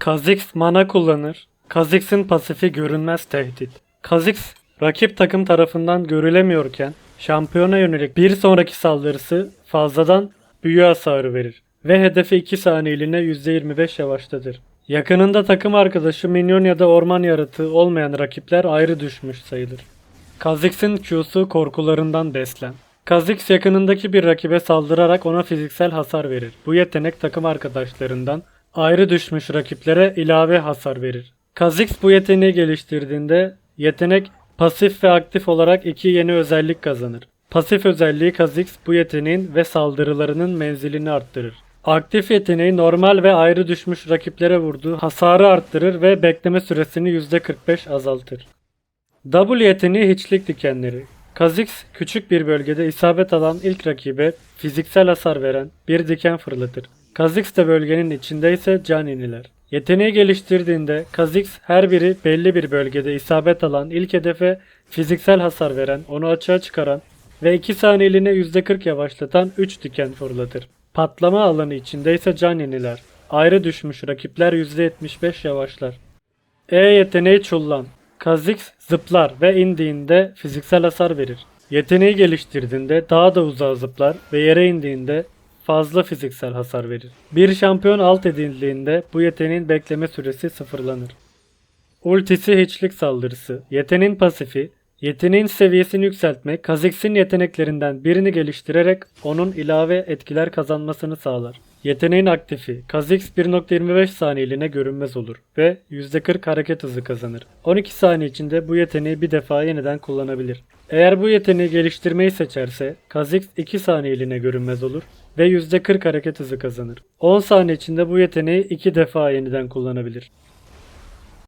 Kha'Zix mana kullanır. Kha'Zix'in pasifi görünmez tehdit. Kha'Zix rakip takım tarafından görülemiyorken şampiyona yönelik bir sonraki saldırısı fazladan büyü hasarı verir ve hedefi 2 saniyeliğine %25 yavaşlatır. Yakınında takım arkadaşı minyon ya da orman yaratığı olmayan rakipler ayrı düşmüş sayılır. Kha'Zix'in Q'su korkularından beslen. Kha'Zix yakınındaki bir rakibe saldırarak ona fiziksel hasar verir. Bu yetenek takım arkadaşlarından ayrı düşmüş rakiplere ilave hasar verir. Kha'Zix bu yeteneği geliştirdiğinde yetenek pasif ve aktif olarak iki yeni özellik kazanır. Pasif özelliği Kha'Zix bu yeteneğin ve saldırılarının menzilini arttırır. Aktif yeteneği normal ve ayrı düşmüş rakiplere vurduğu hasarı arttırır ve bekleme süresini %45 azaltır. W yeteneği hiçlik dikenleri. Kha'Zix küçük bir bölgede isabet alan ilk rakibe fiziksel hasar veren bir diken fırlatır. Kha'Zix de bölgenin içindeyse can iniler. Yeteneği geliştirdiğinde Kha'Zix her biri belli bir bölgede isabet alan ilk hedefe fiziksel hasar veren, onu açığa çıkaran ve 2 saniyeliğine %40 yavaşlatan 3 diken fırlatır. Patlama alanı içindeyse can yeniler. Ayrı düşmüş rakipler %75 yavaşlar. E yeteneği çullan. Kha'Zix zıplar ve indiğinde fiziksel hasar verir. Yeteneği geliştirdiğinde daha da uzağa zıplar ve yere indiğinde fazla fiziksel hasar verir. Bir şampiyon alt edildiğinde bu yeteneğin bekleme süresi sıfırlanır. Ultisi hiçlik saldırısı. Yeteneğin pasifi. Yeteneğin seviyesini yükseltmek, Kha'Zix'in yeteneklerinden birini geliştirerek onun ilave etkiler kazanmasını sağlar. Yeteneğin aktifi. Kha'Zix 1.25 saniyeliğine görünmez olur ve %40 hareket hızı kazanır. 12 saniye içinde bu yeteneği bir defa yeniden kullanabilir. Eğer bu yeteneği geliştirmeyi seçerse Kha'Zix 2 saniyeliğine görünmez olur ve %40 hareket hızı kazanır. 10 saniye içinde bu yeteneği 2 defa yeniden kullanabilir.